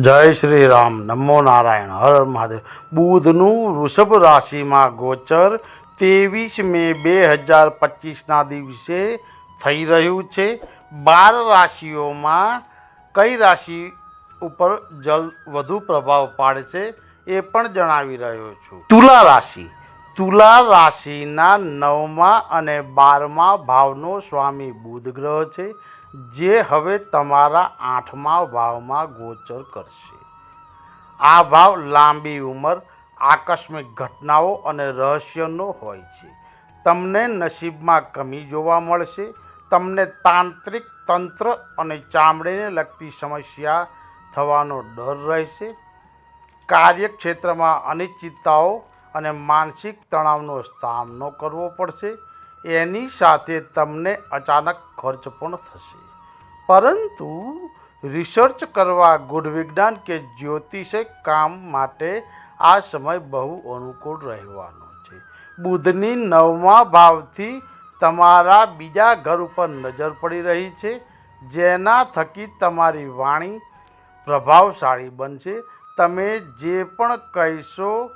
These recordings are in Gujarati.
જય શ્રી રામ, નમો નારાયણ, હર મહાદેવ. બુધનું વૃષભ રાશિમાં ગોચર, ત્રેવીસ મે બે હજાર પચીસના દિવસે થઈ રહ્યું છે. બાર રાશિઓમાં કઈ રાશિ ઉપર જલ વધુ પ્રભાવ પાડશે એ પણ જણાવી રહ્યો છું. તુલા રાશિ. તુલા રાશિના નવમા અને બારમા ભાવનો સ્વામી બુધ ગ્રહ છે. જે હવે તમારા આઠમા ભાવમાં ગોચર કરશે. આ ભાવ લાંબી ઉંમર, આકસ્મિક ઘટનાઓ અને રહસ્યનો હોય છે. તમને નસીબમાં કમી જોવા મળશે. તમને તાંત્રિક તંત્ર અને ચામડીને લગતી સમસ્યા થવાનો ડર રહેશે. કાર્યક્ષેત્રમાં અનિશ્ચિતતાઓ અને માનસિક તણાવનો સામનો કરવો પડશે. એની સાથે તમને અચાનક ખર્ચ પણ થશે. પરંતુ રિસર્ચ કરવા ગુઢ વિજ્ઞાન કે જ્યોતિષે કામ માટે આ સમય બહુ અનુકૂળ રહેવાનો છે. બુધની નવમા ભાવથી તમારા બીજા ઘર ઉપર નજર પડી રહી છે, જેના થકી તમારી વાણી પ્રભાવશાળી બનશે. તમે જે પણ કહેશો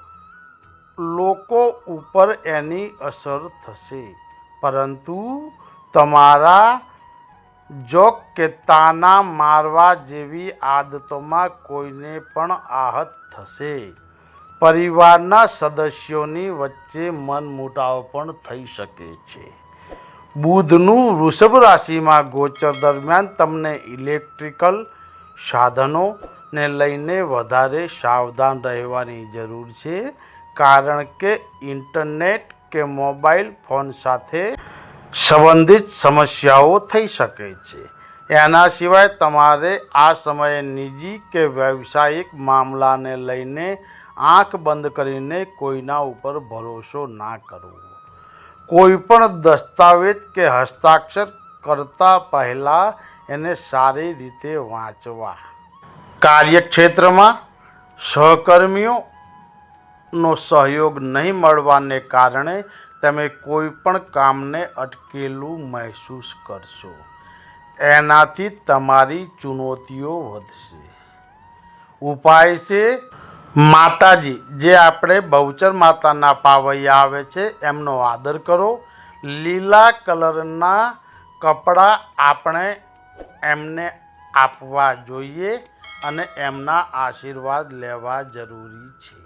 લોકો ઉપર એની અસર થશે. પરંતુ તમારા જોક કે તાના મારવા જેવી આદતોમાં કોઈને પણ આહત થશે. પરિવારના સદસ્યોની વચ્ચે મનમુટાવ પણ થઈ શકે છે. બુધનું વૃષભ રાશિમાં ગોચર દરમિયાન તમને ઇલેક્ટ્રિકલ સાધનોને લઈને વધારે સાવધાન રહેવાની જરૂર છે, કારણ કે ઇન્ટરનેટ કે મોબાઈલ ફોન સાથે સંબંધિત સમસ્યાઓ થઈ શકે છે. એના સિવાય તમારે આ સમયે નિજી કે વ્યવસાયિક મામલાને લઈને આંખ બંધ કરીને કોઈના ઉપર ભરોસો ના કરવો. કોઈ પણ દસ્તાવેજ કે હસ્તાક્ષર કરતા પહેલાં એને સારી રીતે વાંચવા. કાર્યક્ષેત્રમાં સહકર્મીઓ નો સહયોગ નહીં મળવાને કારણે તમે કોઈ પણ કામને અટકેલું મહેસૂસ કરશો. એનાથી તમારી ચુનૌતીઓ વધશે. ઉપાય છે, માતાજી, જે આપણે બહુચર માતાના પાવૈયા આવે છે, એમનો આદર કરો. લીલા કલરના કપડાં આપણે એમને આપવા જોઈએ અને એમના આશીર્વાદ લેવા જરૂરી છે.